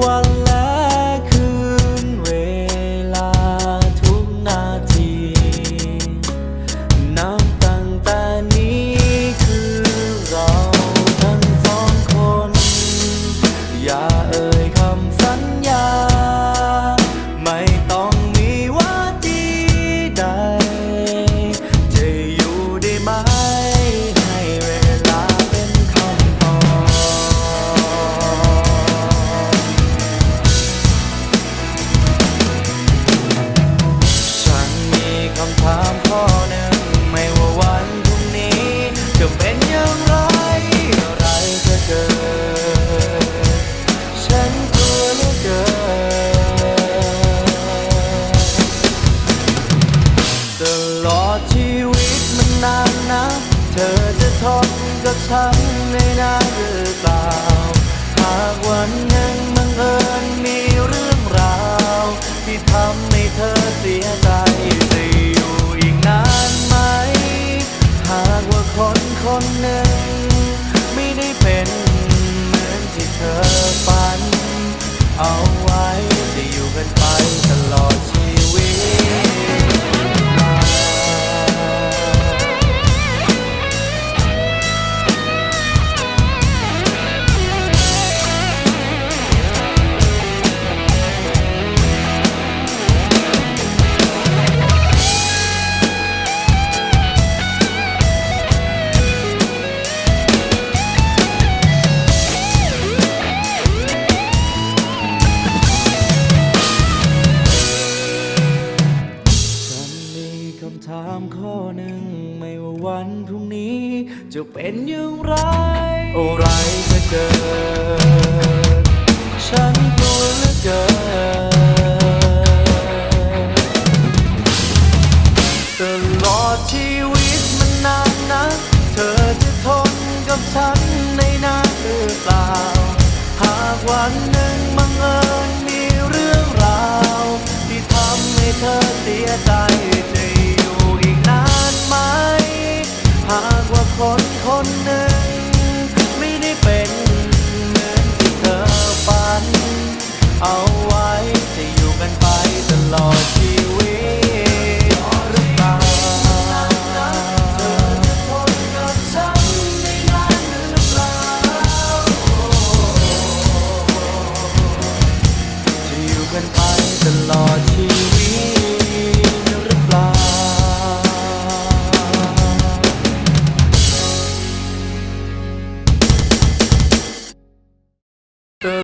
วันและคืนเวลาทุกนาที นับตั้งแต่นี้คือเราทั้งสองคน อยาเเธอจะทนกับฉันในนานหรือเปล่า หากวันหนึ่ง พรุ่งนี้จะเป็นอย่างไร อะไรจะเกิด ฉันกลัวเหลือเกินตลอดชีวิตมันนานนะเธอจะทนกับฉันในนานหรือเปล่า หากวันหนึ่งบังเอิญมีเรื่องราว ที่ทำให้เธอเสียใจันไปตลอดชีวิต